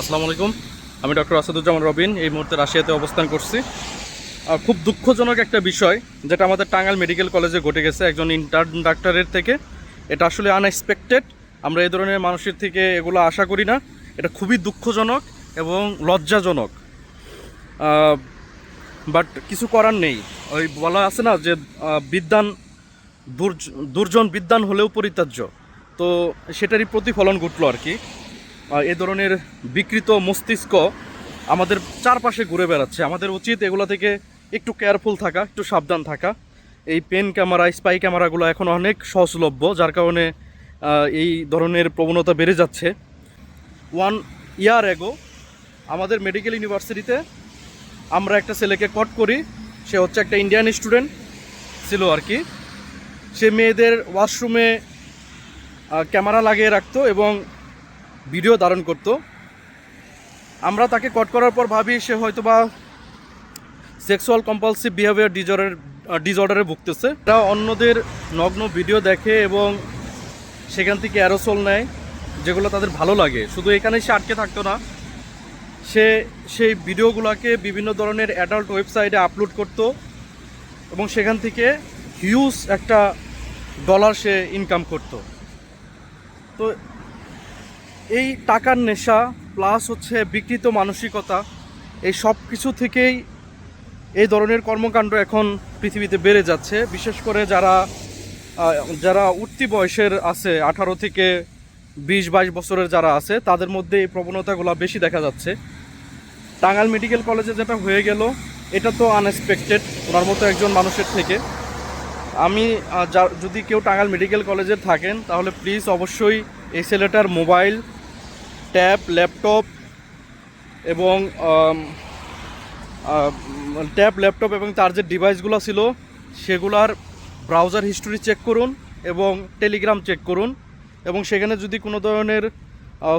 আসসালামু আলাইকুম। আমি ডক্টর আসাদুজ্জামান রবিন, এই মুহূর্তে রাশিয়াতে অবস্থান করছি। খুব দুঃখজনক একটা বিষয়, যেটা আমাদের টাঙ্গাইল মেডিকেল কলেজে ঘটে গেছে একজন ইন্টার্ন ডাক্তারের থেকে। এটা আসলে আনএক্সপেক্টেড আমরা এই ধরনের মানুষের থেকে এগুলো আশা করি না। এটা খুবই দুঃখজনক এবং লজ্জাজনক। বাট কিছু করার নেই। ওই বলা আছে না যে বিদ্যান দুর্জন বিদ্যান হলেও পরিত্যাজ্য। তো সেটারই প্রতিফলন ঘটলো আর কি। এ ধরনের বিকৃত মস্তিষ্ক আমাদের চারপাশে ঘুরে বেড়াচ্ছে। আমাদের উচিত এগুলো থেকে একটু কেয়ারফুল থাকা, একটু সাবধান থাকা। এই পেন ক্যামেরা স্পাই ক্যামেরাগুলো এখন অনেক সহজলভ্য, যার কারণে এই ধরনের প্রবণতা বেড়ে যাচ্ছে। ওয়ান ইয়ার এগো আমাদের মেডিকেল ইউনিভার্সিটিতে আমরা একটা ছেলেকে কট করি। সে হচ্ছে একটা ইন্ডিয়ান স্টুডেন্ট ছিল আর কি। সে মেয়েদের ওয়াশরুমে ক্যামেরা লাগিয়ে রাখতো এবং ভিডিও ধারণ করত। আমরা তাকে কট করার পর ভাবি সে হয়তো বা সেক্সুয়াল কম্পালসিভ বিহেভিয়ার ডিজর্ডার ডিজর্ডারে ভুগতেছে। তারা অন্যদের নগ্ন ভিডিও দেখে এবং সেখান থেকে অ্যারোসল নেয়, যেগুলো তাদের ভালো লাগে। শুধু এখানে সে আটকে থাকতো না। সে সেই ভিডিওগুলোকে বিভিন্ন ধরনের অ্যাডাল্ট ওয়েবসাইটে আপলোড করতো এবং সেখান থেকে হিউজ একটা ডলার সে ইনকাম করত। তো এই টাকার নেশা প্লাস হচ্ছে বিকৃত মানসিকতা, এই সব কিছু থেকেই এই ধরনের কর্মকাণ্ড এখন পৃথিবীতে বেড়ে যাচ্ছে। বিশেষ করে যারা যারা উঠতি বয়সের আছে, আঠারো থেকে বিশ, বাইশ বছরের যারা আছে, তাদের মধ্যে এই প্রবণতাগুলো বেশি দেখা যাচ্ছে। টাঙ্গাইল মেডিকেল কলেজে যেটা হয়ে গেল, এটা তো আনএক্সপেক্টেড ওনার মতো একজন মানুষের থেকে। আমি যদি কেউ টাঙ্গাইল মেডিকেল কলেজে থাকেন, তাহলে প্লিজ অবশ্যই এই ছেলেটার মোবাইল ট্যাব, ল্যাপটপ এবং ট্যাব, ল্যাপটপ এবং তার যে ডিভাইসগুলো ছিল সেগুলার ব্রাউজার হিস্টোরি চেক করুন এবং টেলিগ্রাম চেক করুন এবং সেখানে যদি কোনো ধরনের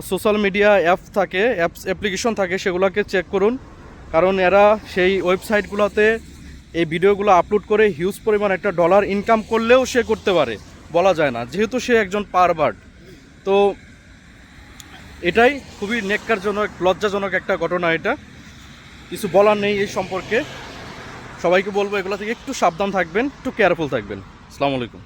সোশ্যাল মিডিয়া অ্যাপ থাকে, অ্যাপস, অ্যাপ্লিকেশন থাকে সেগুলোকে চেক করুন। কারণ এরা সেই ওয়েবসাইটগুলোতে এই ভিডিওগুলো আপলোড করে হিউজ পরিমাণ একটা ডলার ইনকাম করলেও সে করতে পারে, বলা যায় না। যেহেতু সে একজন পারবার্ড তো এটাই খুবই নেককারজনক লজ্জাজনক একটা ঘটনা এটা। কিছু বলার নেই এই সম্পর্কে। সবাইকে বলব এগুলো থেকে একটু সাবধান থাকবেন, একটু কেয়ারফুল থাকবেন। আসসালামু আলাইকুম।